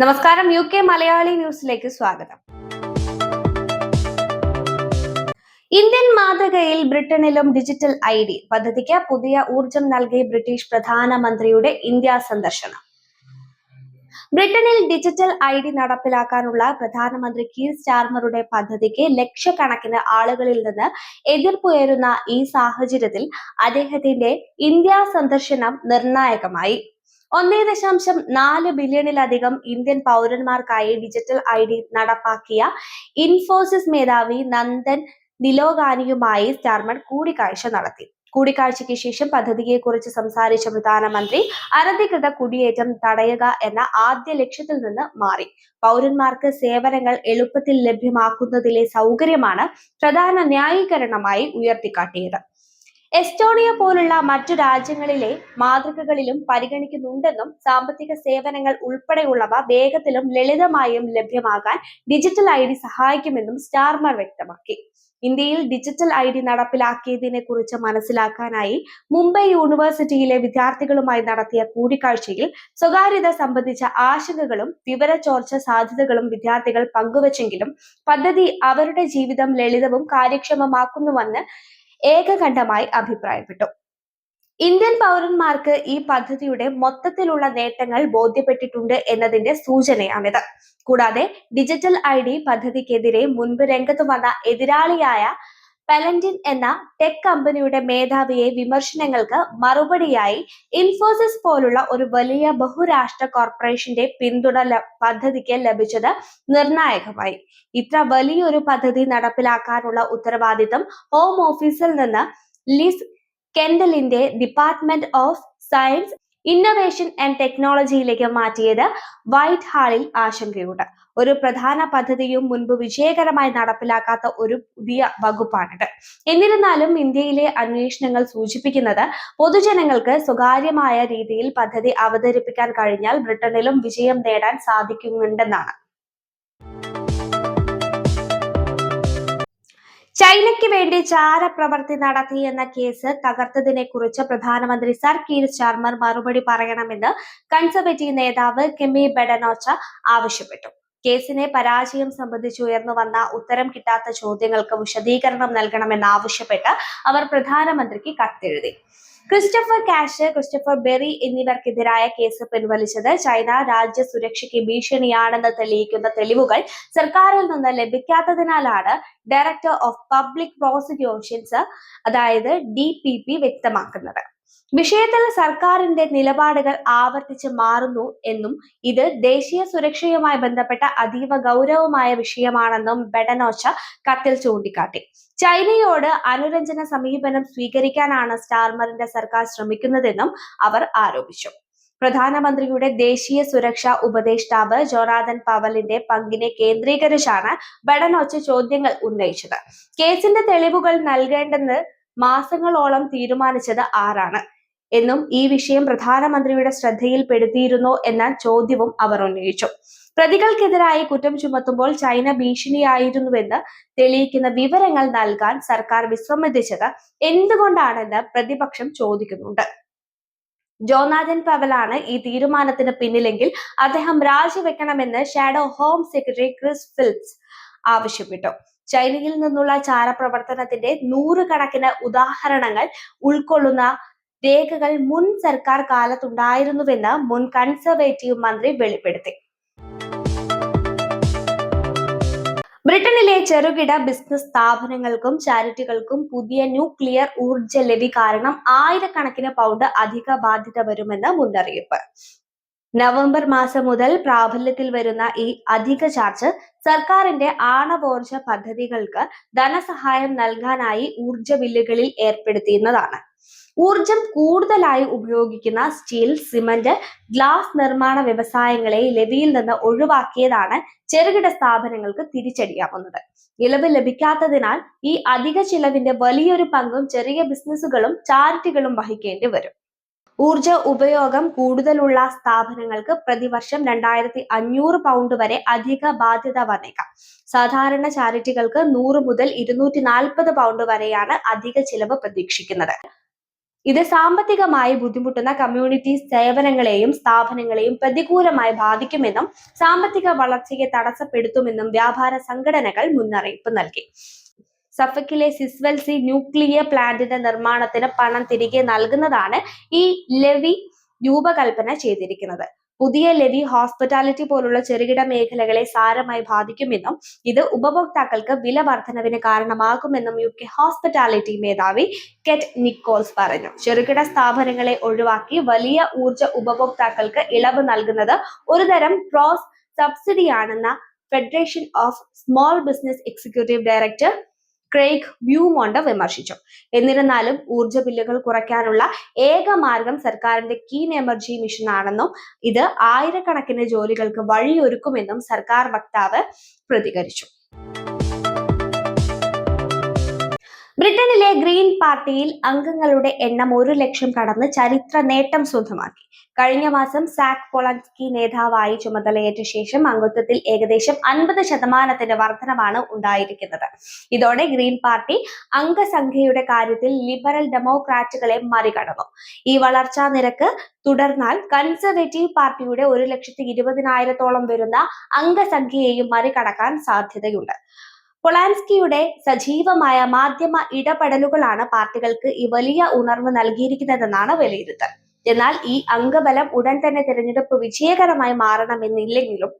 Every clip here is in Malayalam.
നമസ്കാരം യു കെ മലയാളി ന്യൂസിലേക്ക് സ്വാഗതം. ഇന്ത്യൻ മാതൃകയിൽ ബ്രിട്ടനിലും ഡിജിറ്റൽ ഐ ഡി പദ്ധതിക്ക് പുതിയ ഊർജം നൽകി ബ്രിട്ടീഷ് പ്രധാനമന്ത്രിയുടെ ഇന്ത്യ സന്ദർശനം. ബ്രിട്ടനിൽ ഡിജിറ്റൽ ഐ ഡി നടപ്പിലാക്കാനുള്ള പ്രധാനമന്ത്രി കീർ സ്റ്റാർമറുടെ പദ്ധതിക്ക് ലക്ഷക്കണക്കിന് ആളുകളിൽ നിന്ന് എതിർപ്പുയരുന്ന ഈ സാഹചര്യത്തിൽ അദ്ദേഹത്തിന്റെ ഇന്ത്യ സന്ദർശനം നിർണായകമായി. ഒന്നേ ദശാംശം നാല് ബില്യണിലധികം ഇന്ത്യൻ പൗരന്മാർക്കായി ഡിജിറ്റൽ ഐ ഡി നടപ്പാക്കിയ ഇൻഫോസിസ് മേധാവി നന്ദൻ നിലോഗാനിയുമായി സ്റ്റാർമർ കൂടിക്കാഴ്ച നടത്തി. കൂടിക്കാഴ്ചയ്ക്ക് ശേഷം പദ്ധതിയെക്കുറിച്ച് സംസാരിച്ച പ്രധാനമന്ത്രി അനധികൃത കുടിയേറ്റം തടയുക എന്ന ആദ്യ ലക്ഷ്യത്തിൽ നിന്ന് മാറി. പൗരന്മാർക്ക് സേവനങ്ങൾ എളുപ്പത്തിൽ ലഭ്യമാക്കുന്നതിലെ സൗകര്യമാണ് പ്രധാന ന്യായീകരണമായി ഉയർത്തിക്കാട്ടിയത്. എസ്റ്റോണിയ പോലുള്ള മറ്റു രാജ്യങ്ങളിലെ മാതൃകകളിലും പരിഗണിക്കുന്നുണ്ടെന്നും സാമ്പത്തിക സേവനങ്ങൾ ഉൾപ്പെടെയുള്ളവ വേഗത്തിലും ലളിതമായും ലഭ്യമാകാൻ ഡിജിറ്റൽ ഐ ഡി സഹായിക്കുമെന്നും സ്റ്റാർമർ വ്യക്തമാക്കി. ഇന്ത്യയിൽ ഡിജിറ്റൽ ഐ ഡി നടപ്പിലാക്കിയതിനെ കുറിച്ച് മനസ്സിലാക്കാനായി മുംബൈ യൂണിവേഴ്സിറ്റിയിലെ വിദ്യാർത്ഥികളുമായി നടത്തിയ കൂടിക്കാഴ്ചയിൽ സ്വകാര്യത സംബന്ധിച്ച ആശങ്കകളും വിവര ചോർച്ച സാധ്യതകളും വിദ്യാർത്ഥികൾ പങ്കുവച്ചെങ്കിലും പദ്ധതി അവരുടെ ജീവിതം ലളിതവും കാര്യക്ഷമമാക്കുന്നുവെന്ന് ഏകകണ്ഠമായി അഭിപ്രായപ്പെട്ടു. ഇന്ത്യൻ പൗരന്മാർക്ക് ഈ പദ്ധതിയുടെ മൊത്തത്തിലുള്ള നേട്ടങ്ങൾ ബോധ്യപ്പെട്ടിട്ടുണ്ട് എന്നതിന്റെ സൂചനയാണിത്. കൂടാതെ ഡിജിറ്റൽ ഐ ഡി പദ്ധതിക്കെതിരെ മുൻപ് രംഗത്ത് വന്ന എതിരാളിയായ പെലന്റിൻ എന്ന ടെക് കമ്പനിയുടെ മേധാവിയെ വിമർശനങ്ങൾക്ക് മറുപടിയായി ഇൻഫോസിസ് പോലുള്ള ഒരു വലിയ ബഹുരാഷ്ട്ര കോർപ്പറേഷന്റെ പിന്തുണ പദ്ധതിക്ക് ലഭിച്ചത് നിർണായകമായി. ഇത്ര വലിയൊരു പദ്ധതി നടപ്പിലാക്കാനുള്ള ഉത്തരവാദിത്തം ഹോം ഓഫീസിൽ നിന്ന് Liz കെൻഡലിന്റെ department of science innovation and ടെക്നോളജിയിലേക്ക് മാറ്റിയത് വൈറ്റ് ഹാളിൽ ആശങ്കയുണ്ട്. ഒരു പ്രധാന പദ്ധതിയും മുൻപ് വിജയകരമായി നടപ്പിലാക്കാത്ത ഒരു പുതിയ വകുപ്പാണിത്. എന്നിരുന്നാലും ഇന്ത്യയിലെ അന്വേഷണങ്ങൾ സൂചിപ്പിക്കുന്നത് പൊതുജനങ്ങൾക്ക് സ്വകാര്യമായ രീതിയിൽ പദ്ധതി അവതരിപ്പിക്കാൻ കഴിഞ്ഞാൽ ബ്രിട്ടനിലും വിജയം നേടാൻ സാധിക്കുന്നുണ്ടെന്നാണ്. ചൈനയ്ക്ക് വേണ്ടി ചാരപ്രവർത്തി നടത്തി എന്ന കേസ് തകർത്തതിനെ കുറിച്ച് പ്രധാനമന്ത്രി സർ കീർ സ്റ്റാർമർ മറുപടി പറയണമെന്ന് കൺസർവേറ്റീവ് നേതാവ് കെമി ബെഡനോച്ച ആവശ്യപ്പെട്ടു. കേസിനെ പരാജയം സംബന്ധിച്ച് ഉയർന്നു വന്ന ഉത്തരം കിട്ടാത്ത ചോദ്യങ്ങൾക്ക് വിശദീകരണം നൽകണമെന്നാവശ്യപ്പെട്ട് അവർ പ്രധാനമന്ത്രിക്ക് കത്തെഴുതി. ക്രിസ്റ്റഫർ കാഷ് ക്രിസ്റ്റഫർ ബെറി എന്നിവർക്കെതിരായ കേസ് പിൻവലിച്ചത് ചൈന രാജ്യ സുരക്ഷയ്ക്ക് ഭീഷണിയാണെന്ന് തെളിയിക്കുന്ന തെളിവുകൾ സർക്കാരിൽ നിന്ന് ലഭിക്കാത്തതിനാലാണ് ഡയറക്ടർ ഓഫ് പബ്ലിക് പ്രോസിക്യൂഷൻസ് അതായത് ഡി വ്യക്തമാക്കുന്നത്. വിഷയത്തിൽ സർക്കാരിന്റെ നിലപാടുകൾ ആവർത്തിച്ച് മാറുന്നു എന്നും ഇത് ദേശീയ സുരക്ഷയുമായി ബന്ധപ്പെട്ട അതീവ ഗൗരവമായ വിഷയമാണെന്നും ബെഡനോച്ച കത്തിൽ ചൂണ്ടിക്കാട്ടി. ചൈനയോട് അനുരഞ്ജന സമീപനം സ്വീകരിക്കാനാണ് സ്റ്റാർമറിന്റെ സർക്കാർ ശ്രമിക്കുന്നതെന്നും അവർ ആരോപിച്ചു. പ്രധാനമന്ത്രിയുടെ ദേശീയ സുരക്ഷാ ഉപദേഷ്ടാവ് ജോറാദൻ പവലിന്റെ പങ്കിനെ കേന്ദ്രീകരിച്ചാണ് ബഡനോച്ച് ചോദ്യങ്ങൾ ഉന്നയിച്ചത്. കേസിന്റെ തെളിവുകൾ നൽകേണ്ടെന്ന് മാസങ്ങളോളം തീരുമാനിച്ചത് ആരാണ്? എന്നും ഈ വിഷയം പ്രധാനമന്ത്രിയുടെ ശ്രദ്ധയിൽപ്പെടുത്തിയിരുന്നോ എന്ന ചോദ്യവും അവർ ഉന്നയിച്ചു. പ്രതികൾക്കെതിരായി കുറ്റം ചുമത്തുമ്പോൾ ചൈന ഭീഷണിയായിരുന്നുവെന്ന് തെളിയിക്കുന്ന വിവരങ്ങൾ നൽകാൻ സർക്കാർ വിസമ്മതിച്ചത് എന്തുകൊണ്ടാണെന്ന് പ്രതിപക്ഷം ചോദിക്കുന്നുണ്ട്. ജോനാഥൻ പവലാണ് ഈ തീരുമാനത്തിന് പിന്നിലെങ്കിൽ അദ്ദേഹം രാജിവെക്കണമെന്ന് shadow home secretary Chris Philips ആവശ്യപ്പെട്ടു. ചൈനയിൽ നിന്നുള്ള ചാരപ്രവർത്തനത്തിന്റെ നൂറുകണക്കിന് ഉദാഹരണങ്ങൾ ഉൾക്കൊള്ളുന്ന രേഖകൾ മുൻ സർക്കാർ കാലത്തുണ്ടായിരുന്നുവെന്ന് മുൻ കൺസർവേറ്റീവ് മന്ത്രി വെളിപ്പെടുത്തി. ബ്രിട്ടനിലെ ചെറുകിട ബിസിനസ് സ്ഥാപനങ്ങൾക്കും ചാരിറ്റികൾക്കും പുതിയ ന്യൂക്ലിയർ ഊർജ ലഭി കാരണം ആയിരക്കണക്കിന് പൗണ്ട് അധിക ബാധ്യത വരുമെന്ന് മുന്നറിയിപ്പ്. നവംബർ മാസം മുതൽ പ്രാബല്യത്തിൽ വരുന്ന ഈ അധിക ചാർജ് സർക്കാരിന്റെ ആണവോർജ പദ്ധതികൾക്ക് ധനസഹായം നൽകാനായി ഊർജ ബില്ലുകളിൽ ഏർപ്പെടുത്തിയിരുന്നതാണ് ഊർജം കൂടുതലായി ഉപയോഗിക്കുന്ന സ്റ്റീൽ സിമന്റ് ഗ്ലാസ് നിർമ്മാണ വ്യവസായങ്ങളെ ലെവിയിൽ നിന്ന് ഒഴിവാക്കിയതാണ് ചെറുകിട സ്ഥാപനങ്ങൾക്ക് തിരിച്ചടിയാവുന്നത്. ഇളവ് ലഭിക്കാത്തതിനാൽ ഈ അധിക ചിലവിന്റെ വലിയൊരു പങ്കും ചെറിയ ബിസിനസ്സുകളും ചാരിറ്റികളും വഹിക്കേണ്ടി വരും. ഊർജ ഉപയോഗം കൂടുതലുള്ള സ്ഥാപനങ്ങൾക്ക് പ്രതിവർഷം രണ്ടായിരത്തി അഞ്ഞൂറ് പൗണ്ട് വരെ അധിക ബാധ്യത വന്നേക്കാം. സാധാരണ ചാരിറ്റികൾക്ക് നൂറ് മുതൽ ഇരുന്നൂറ്റി നാൽപ്പത് പൗണ്ട് വരെയാണ് അധിക ചിലവ് പ്രതീക്ഷിക്കുന്നത്. ഇത് സാമ്പത്തികമായി ബുദ്ധിമുട്ടുന്ന കമ്മ്യൂണിറ്റി സേവനങ്ങളെയും സ്ഥാപനങ്ങളെയും പ്രതികൂലമായി ബാധിക്കുമെന്നും സാമ്പത്തിക വളർച്ചയെ തടസ്സപ്പെടുത്തുമെന്നും വ്യാപാര സംഘടനകൾ മുന്നറിയിപ്പ് നൽകി. സഫക്കിലെ സിസ്വെൽസി ന്യൂക്ലിയർ പ്ലാന്റിന്റെ നിർമ്മാണത്തിന് പണം തിരികെ നൽകുന്നതാണ് ഈ ലെവി രൂപകൽപ്പന ചെയ്തിരിക്കുന്നത്. പുതിയ ലെവി ഹോസ്പിറ്റാലിറ്റി പോലുള്ള ചെറുകിട മേഖലകളെ സാരമായി ബാധിക്കുമെന്നും ഇത് ഉപഭോക്താക്കൾക്ക് വില വർധനവിന് കാരണമാകുമെന്നും യു കെ ഹോസ്പിറ്റാലിറ്റി മേധാവി കെറ്റ് നിക്കോൾസ് പറഞ്ഞു. ചെറുകിട സ്ഥാപനങ്ങളെ ഒഴിവാക്കി വലിയ ഊർജ ഉപഭോക്താക്കൾക്ക് ഇളവ് നൽകുന്നത് ഒരുതരം cross സബ്സിഡിയാണെന്ന federation of small business executive director Craig Beaumont വിമർശിച്ചു. എന്നിരുന്നാലും ഊർജ ബില്ലുകൾ കുറയ്ക്കാനുള്ള ഏക മാർഗം സർക്കാരിന്റെ കീൻ എനർജി മിഷൻ ആണെന്നും ഇത് ആയിരക്കണക്കിന് ജോലികൾക്ക് വഴിയൊരുക്കുമെന്നും സർക്കാർ വക്താവ് പ്രതികരിച്ചു. ബ്രിട്ടനിലെ ഗ്രീൻ പാർട്ടിയിൽ അംഗങ്ങളുടെ എണ്ണം ഒരു ലക്ഷം കടന്ന് ചരിത്ര നേട്ടം സ്വന്തമാക്കി. കഴിഞ്ഞ മാസം സാക് പൊളൻസ്കി നേതാവായി ചുമതലയേറ്റ ശേഷം അംഗത്വത്തിൽ ഏകദേശം അൻപത് ശതമാനത്തിന്റെ വർധനമാണ് ഉണ്ടായിരിക്കുന്നത്. ഇതോടെ ഗ്രീൻ പാർട്ടി അംഗസംഖ്യയുടെ കാര്യത്തിൽ ലിബറൽ ഡെമോക്രാറ്റുകളെ മറികടന്നു. ഈ വളർച്ചാ നിരക്ക് തുടർന്നാൽ കൺസർവേറ്റീവ് പാർട്ടിയുടെ ഒരു ലക്ഷത്തി ഇരുപതിനായിരത്തോളം വരുന്ന അംഗസംഖ്യയെയും മറികടക്കാൻ സാധ്യതയുണ്ട്. പൊളാൻസ്കിയുടെ സജീവമായ മാധ്യമ ഇടപെടലുകളാണ് പാർട്ടികൾക്ക് ഈ വലിയ ഉണർവ് നൽകിയിരിക്കുന്നതെന്നാണ് വിലയിരുത്തൽ. എന്നാൽ ഈ അംഗബലം ഉടൻ തന്നെ തിരഞ്ഞെടുപ്പ് വിജയകരമായി മാറണമെന്നില്ലെങ്കിലും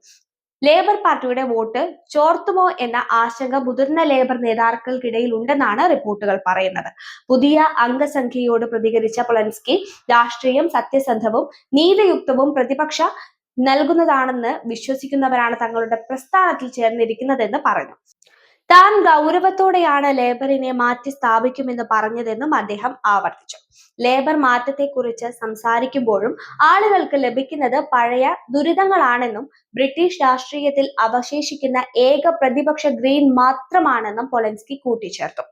ലേബർ പാർട്ടിയുടെ വോട്ട് ചോർത്തുമോ എന്ന ആശങ്ക മുതിർന്ന ലേബർ നേതാക്കൾക്കിടയിൽ ഉണ്ടെന്നാണ് റിപ്പോർട്ടുകൾ പറയുന്നത്. പുതിയ അംഗസംഖ്യയോട് പ്രതികരിച്ച പൊളൻസ്കി രാഷ്ട്രീയം സത്യസന്ധവും നീതിയുക്തവും പ്രതിപക്ഷ നൽകുന്നതാണെന്ന് വിശ്വസിക്കുന്നവരാണ് തങ്ങളുടെ പ്രസ്ഥാനത്തിൽ ചേർന്നിരിക്കുന്നതെന്ന് പറഞ്ഞു. താൻ ഗൗരവത്തോടെയാണ് ലേബറിനെ മാറ്റി സ്ഥാപിക്കുമെന്ന് പറഞ്ഞതെന്നും അദ്ദേഹം ആവർത്തിച്ചു. ലേബർ മാറ്റത്തെക്കുറിച്ച് സംസാരിക്കുമ്പോഴും ആളുകൾക്ക് ലഭിക്കുന്നത് പഴയ ദുരിതങ്ങളാണെന്നും ബ്രിട്ടീഷ് രാഷ്ട്രീയത്തിൽ അവശേഷിക്കുന്ന ഏക പ്രതിപക്ഷ ഗ്രീൻ മാത്രമാണെന്നും പൊളൻസ്കി കൂട്ടിച്ചേർത്തു.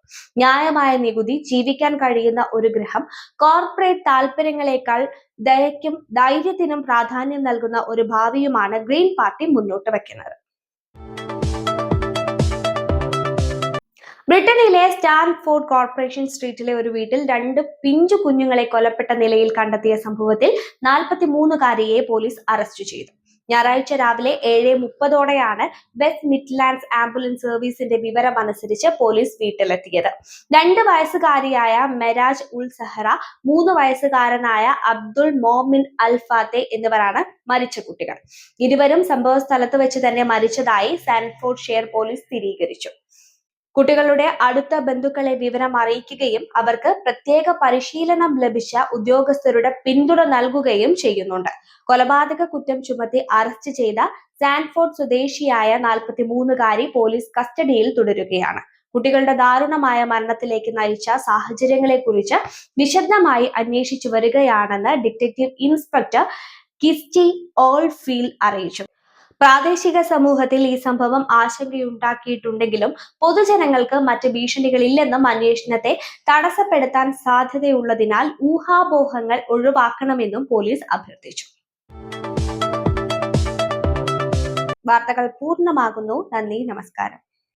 ന്യായമായ നികുതി ജീവിക്കാൻ കഴിയുന്ന ഒരു ഗ്രഹം കോർപ്പറേറ്റ് താല്പര്യങ്ങളെക്കാൾ ദയക്കും ധൈര്യത്തിനും പ്രാധാന്യം നൽകുന്ന ഒരു ഭാവിയുമാണ് ഗ്രീൻ പാർട്ടി മുന്നോട്ട് വയ്ക്കുന്നത്. ബ്രിട്ടനിലെ സ്റ്റാൻഫോർഡ് കോർപ്പറേഷൻ സ്ട്രീറ്റിലെ ഒരു വീട്ടിൽ രണ്ട് പിഞ്ചു കുഞ്ഞുങ്ങളെ കൊലപ്പെട്ട നിലയിൽ കണ്ടെത്തിയ സംഭവത്തിൽ നാൽപ്പത്തിമൂന്നുകാരിയെ പോലീസ് അറസ്റ്റ് ചെയ്തു. ഞായറാഴ്ച രാവിലെ ഏഴ് മുപ്പതോടെയാണ് വെസ്റ്റ് മിഡ്ലാൻഡ്സ് ആംബുലൻസ് സർവീസിന്റെ വിവരം അനുസരിച്ച് പോലീസ് വീട്ടിലെത്തിയത്. രണ്ട് വയസ്സുകാരിയായ മെരാജ് ഉൽ സഹറ മൂന്ന് വയസ്സുകാരനായ അബ്ദുൾ മോമിൻ അൽഫാത്തെ എന്നിവരാണ് മരിച്ച കുട്ടികൾ. ഇരുവരും സംഭവ സ്ഥലത്ത് വെച്ച് തന്നെ മരിച്ചതായി സാൻഫോർഡ് ഷെയർ പോലീസ് സ്ഥിരീകരിച്ചു. കുട്ടികളുടെ അടുത്ത ബന്ധുക്കളെ വിവരം അറിയിക്കുകയും അവർക്ക് പ്രത്യേക പരിശീലനം ലഭിച്ച ഉദ്യോഗസ്ഥരുടെ പിന്തുണ നൽകുകയും ചെയ്യുന്നുണ്ട്. കൊലപാതക കുറ്റം ചുമത്തി അറസ്റ്റ് ചെയ്ത സാൻഫോർഡ് സ്വദേശിയായ നാൽപ്പത്തിമൂന്നുകാരി പോലീസ് കസ്റ്റഡിയിൽ തുടരുകയാണ്. കുട്ടികളുടെ ദാരുണമായ മരണത്തിലേക്ക് നയിച്ച സാഹചര്യങ്ങളെക്കുറിച്ച് വിശദമായി അന്വേഷിച്ചു വരികയാണെന്ന് ഡിറ്റക്റ്റീവ് ഇൻസ്പെക്ടർ കിസ്റ്റി ഓൾഫീൽ അറിയിച്ചു. പ്രാദേശിക സമൂഹത്തിൽ ഈ സംഭവം ആശങ്കയുണ്ടാക്കിയിട്ടുണ്ടെങ്കിലും പൊതുജനങ്ങൾക്ക് മറ്റ് ഭീഷണികളില്ലെന്നും അന്വേഷണത്തെ തടസ്സപ്പെടുത്താൻ സാധ്യതയുള്ളതിനാൽ ഊഹാപോഹങ്ങൾ ഒഴിവാക്കണമെന്നും പോലീസ് അഭ്യർത്ഥിച്ചു. വാർത്തകൾ പൂർണമാകുന്നു. നന്ദി. നമസ്കാരം.